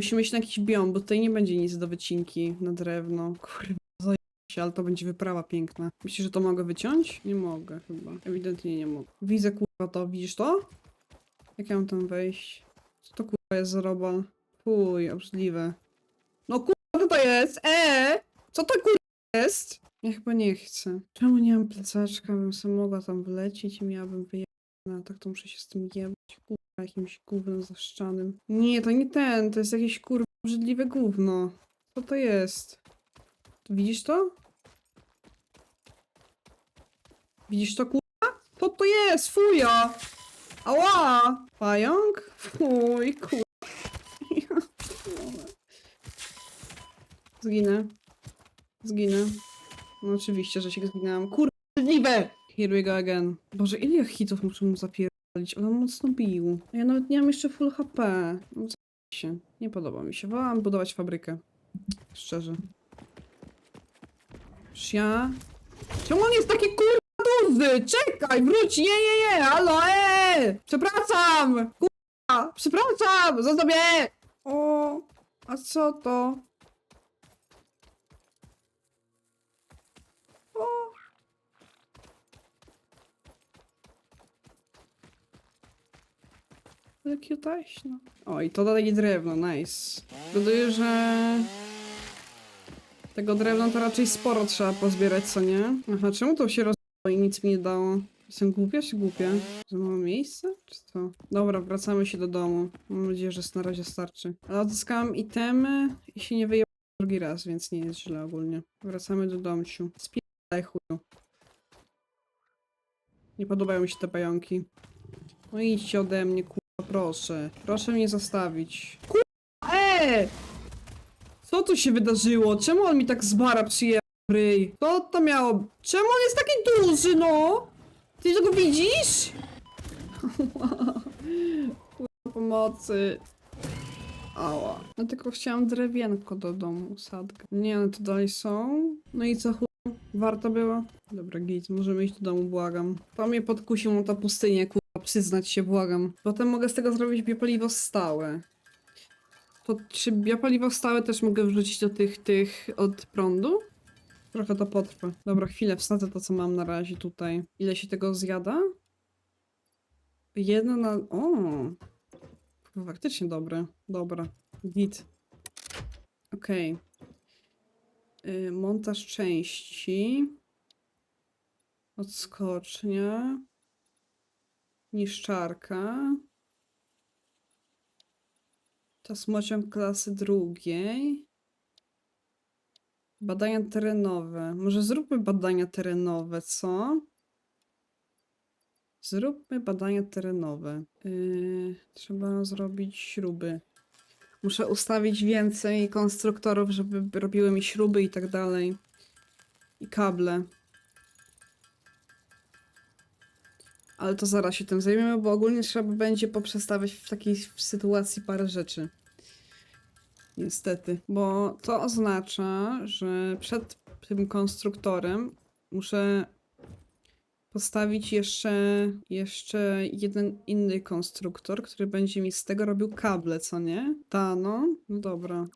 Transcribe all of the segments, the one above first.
musimy iść na jakiś biom, bo tutaj nie będzie nic do wycinki na drewno. Kurwa, się, ale to będzie wyprawa piękna. Myślisz, że to mogę wyciąć? Nie mogę chyba. Ewidentnie nie mogę. Widzę kurwa to, widzisz to? Jak ja mam tam wejść? Co to kurwa jest za robal? Fuj, obrzydliwe. No kurwa, to jest? Eee! Co to kurwa jest? Ja chyba nie chcę. Czemu nie mam plecaczka? Bym sobie mogła tam wlecieć i miałabym wyjechać. No tak to muszę się z tym jebać. Kurwa, jakimś gównem zaszczanym. Nie, to nie ten. To jest jakieś kurwa obrzydliwe gówno. Co to jest? Widzisz to? Widzisz to kurwa? Co to jest? Fuja! Ała! Pająk? Fuj, kurwa. Zginę. Zginę. No oczywiście, że się zginęłam. Kurwa, obrzydliwe! Here we go again. Boże, ile hitów muszę mu zapierdolić? On mocno bił. Ja nawet nie mam jeszcze full HP. No się. Nie podoba mi się. Wolałam budować fabrykę. Szczerze. Przecież ja... Czemu on jest taki kurwa duży? Czekaj, wróć! Nie, nie, nie! Halo, eee! Przepraszam! Kurwa! Przepraszam! Zostaw mnie! O, a co to? O. Ale cutaśno. O, i to dalej drewno, nice. Zgaduję, że... Tego drewna to raczej sporo trzeba pozbierać, co nie? Aha, czemu to się rozwijało i nic mi nie dało? Jestem głupia czy głupia? Że mało miejsca? Czy co? Dobra, wracamy się do domu. Mam nadzieję, że na razie starczy. Ale odzyskałam itemy i się nie wyjęło drugi raz, więc nie jest źle ogólnie. Wracamy do domciu. Spierdaj chuju. Nie podobają mi się te pająki. No idźcie ode mnie, kurwa, proszę. Proszę mnie zostawić. Kurwa, eee! Co tu się wydarzyło? Czemu on mi tak z bara przyjechał? Co to miało? Czemu on jest taki duży, no? Ty tego widzisz? Kurwa, pomocy. Ała. No tylko chciałam drewienko do domu, sadkę. Nie, no to dalej są. No i co chuj? Warto było? Dobra, git, możemy iść do domu, błagam. To mnie podkusił ta pustynię, kurwa, przyznać się, błagam. Potem mogę z tego zrobić biopaliwo stałe. To czy biopaliwo stałe też mogę wrzucić do tych, tych od prądu? Trochę to potrwa. Dobra, chwilę, wsadzę to, co mam na razie tutaj. Ile się tego zjada? Jedno na... O! Faktycznie dobre. Dobra. Git. Okej. Y, montaż części. Odskocznia. Niszczarka. Tasmociąg klasy drugiej. Badania terenowe. Może zróbmy badania terenowe, co? Zróbmy badania terenowe. Yy, trzeba zrobić śruby. Muszę ustawić więcej konstruktorów, żeby robiły mi śruby i tak dalej. I kable. Ale to zaraz się tym zajmiemy, bo ogólnie trzeba będzie poprzestawiać w takiej sytuacji parę rzeczy. Niestety. Bo to oznacza, że przed tym konstruktorem muszę postawić jeszcze, jeszcze jeden inny konstruktor, który będzie mi z tego robił kable, co nie? Ta, no. No dobra.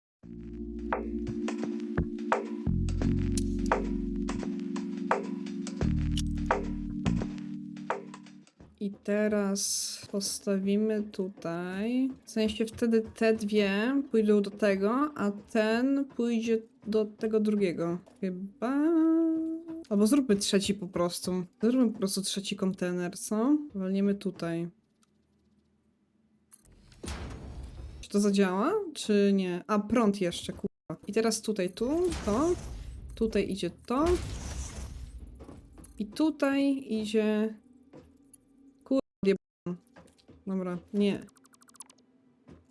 I teraz postawimy tutaj. W sensie wtedy te dwie pójdą do tego, a ten pójdzie do tego drugiego. Chyba. Albo zróbmy trzeci po prostu. Zróbmy po prostu trzeci kontener, co? Walniemy tutaj. Czy to zadziała? Czy nie? A, prąd jeszcze, kurwa. I teraz tutaj tu, to. Tutaj idzie to. I tutaj idzie... Dobra, nie.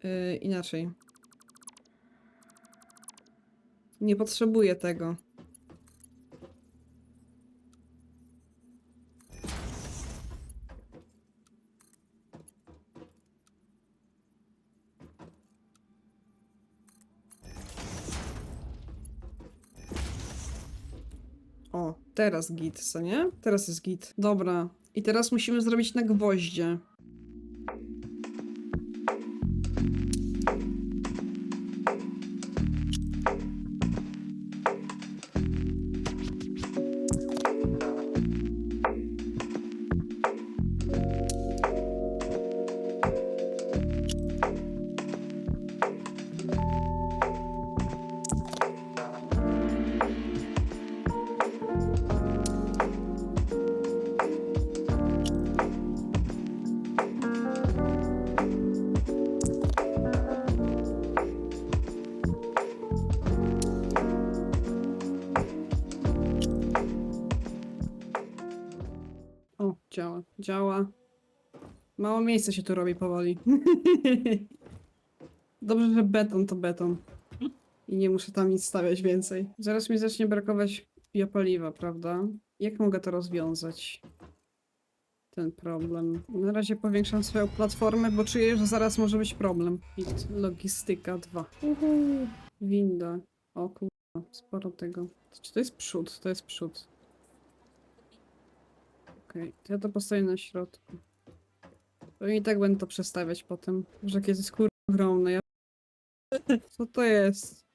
Yy, inaczej. Nie potrzebuję tego. O, teraz git, co nie? Teraz jest git. Dobra. I teraz musimy zrobić na gwoździe. Działa, działa. Mało miejsca się tu robi powoli. Dobrze, że beton to beton. I nie muszę tam nic stawiać więcej. Zaraz mi zacznie brakować biopaliwa, prawda? Jak mogę to rozwiązać? Ten problem. Na razie powiększam swoją platformę, bo czuję, że zaraz może być problem. Logistyka 2. Uhu. Winda. O kurwa, sporo tego. Czy to jest przód? To jest przód. Okej, to ja to postawię na środku. I tak będę to przestawiać potem. Że jakie to jest kurwa ogromne. Ja... Co to jest?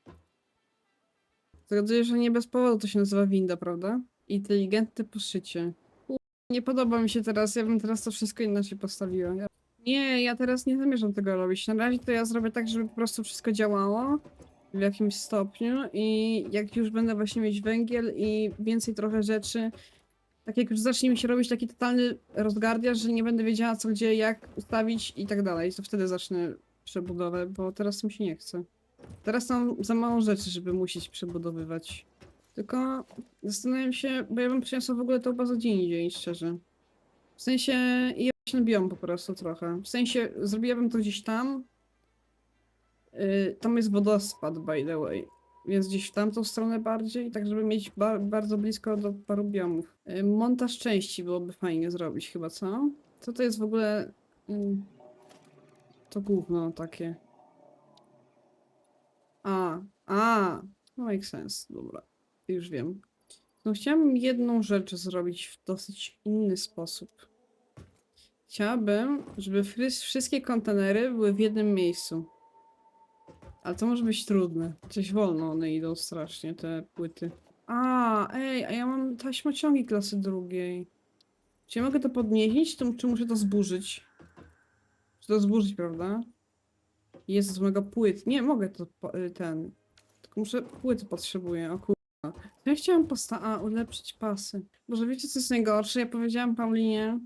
Zgaduję, że nie bez powodu to się nazywa winda, prawda? Inteligentne poszycie. Nie podoba mi się teraz, ja bym teraz to wszystko inaczej postawiła. Ja... Nie, ja teraz nie zamierzam tego robić. Na razie to ja zrobię tak, żeby po prostu wszystko działało w jakimś stopniu i jak już będę właśnie mieć węgiel i więcej trochę rzeczy, tak jak już zacznie mi się robić taki totalny rozgardiaż, że nie będę wiedziała co gdzie, jak ustawić i tak dalej, to wtedy zacznę przebudowę, bo teraz mi się nie chce. Teraz mam za mało rzeczy, żeby musieć przebudowywać. Tylko zastanawiam się, bo ja bym przyniosła w ogóle tą bazę gdzie indziej, szczerze. W sensie, ja się nabiłam po prostu trochę. W sensie, zrobiłabym to gdzieś tam. Yy, tam jest wodospad, by the way. Więc gdzieś w tamtą stronę bardziej, tak żeby mieć ba bardzo blisko do paru biomów. Yy, montaż części byłoby fajnie zrobić chyba, co? Co to jest w ogóle... Yy, to gówno takie. A, a, no make sense, dobra, już wiem. No chciałabym jedną rzecz zrobić w dosyć inny sposób. Chciałabym, żeby wszystkie kontenery były w jednym miejscu. Ale to może być trudne. Coś wolno one idą strasznie, te płyty. A, ej, a ja mam taśmociągi klasy drugiej. Czy ja mogę to podnieść, to, czy muszę to zburzyć? Muszę to zburzyć, prawda? Z mojego płyt. Nie, mogę to y, ten. Tylko muszę płyty potrzebuję. O kurwa. Ja chciałam posta a, ulepszyć pasy. Może wiecie co jest najgorsze? Ja powiedziałam Paulinie,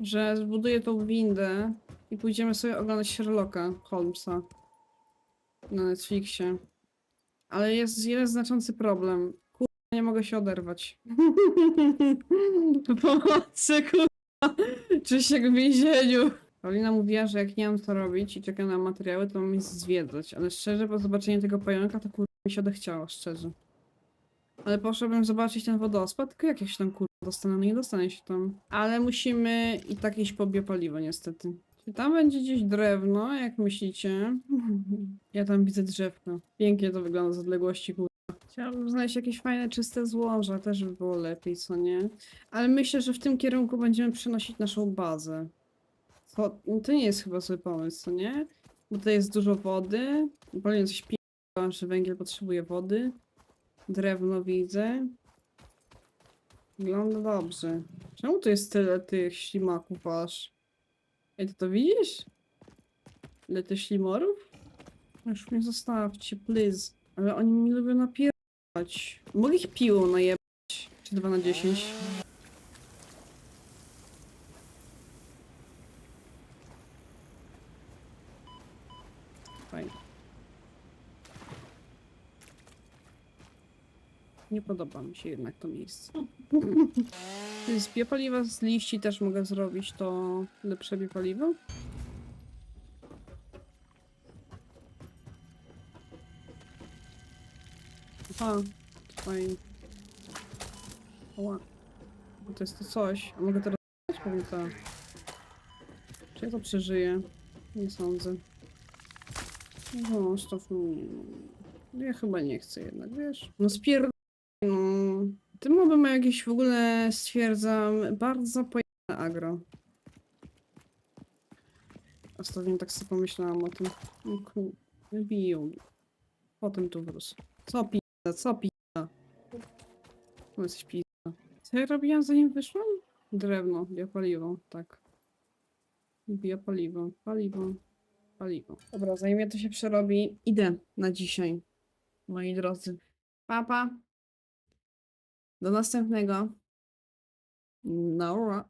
że zbuduję tą windę i pójdziemy sobie oglądać Sherlocka Holmesa na Netflixie. Ale jest jeden znaczący problem. Kurwa, nie mogę się oderwać. Pomocy, kurwa. Czuję się w więzieniu. Paulina mówiła, że jak nie mam co robić i czekam na materiały, to mam je zwiedzać. Ale szczerze, po zobaczeniu tego pająka, to kurwa mi się odechciało, szczerze. Ale poszłabym zobaczyć ten wodospad, tylko jak ja się tam kurwa dostanę? No nie dostanę się tam. Ale musimy i tak iść po biopaliwo niestety. Czy tam będzie gdzieś drewno, jak myślicie? Ja tam widzę drzewko. Pięknie to wygląda z odległości, kurwa. Chciałabym znaleźć jakieś fajne, czyste złoża, też by było lepiej, co nie? Ale myślę, że w tym kierunku będziemy przenosić naszą bazę. To, to nie jest chyba zły pomysł, co nie? Bo tutaj jest dużo wody. Powinien coś pi***a, że węgiel potrzebuje wody. Drewno widzę. Wygląda dobrze. Czemu tu jest tyle tych ślimaków aż? Ej, ty to widzisz? Ile tych ślimorów? Już mnie zostawcie, please. Ale oni mi lubią napierać. Mogę ich piłą najebać. Czy 2 na 10? Fajnie. Nie podoba mi się jednak to miejsce. Z biopaliwa z liści też mogę zrobić to lepsze biopaliwo. Aha, fajnie. Oła. Bo to jest to coś. A mogę teraz Pewnie tak. Czy ja to przeżyję? Nie sądzę. No, stop. No, ja chyba nie chcę jednak, wiesz? No spier... No. Tym moby ma jakieś w ogóle, stwierdzam, bardzo pojemne agro. Ostatnio tak sobie pomyślałam o tym. No. Biją. mnie. Potem tu wrócę. Co co pizza? No jesteś pizza. Co ja robiłam zanim wyszłam? Drewno, biopaliwo, tak. Biopaliwo, paliwo, paliwo. Dobra, zanim ja to się przerobi, idę na dzisiaj, moi drodzy. Papa. Do następnego. Nora.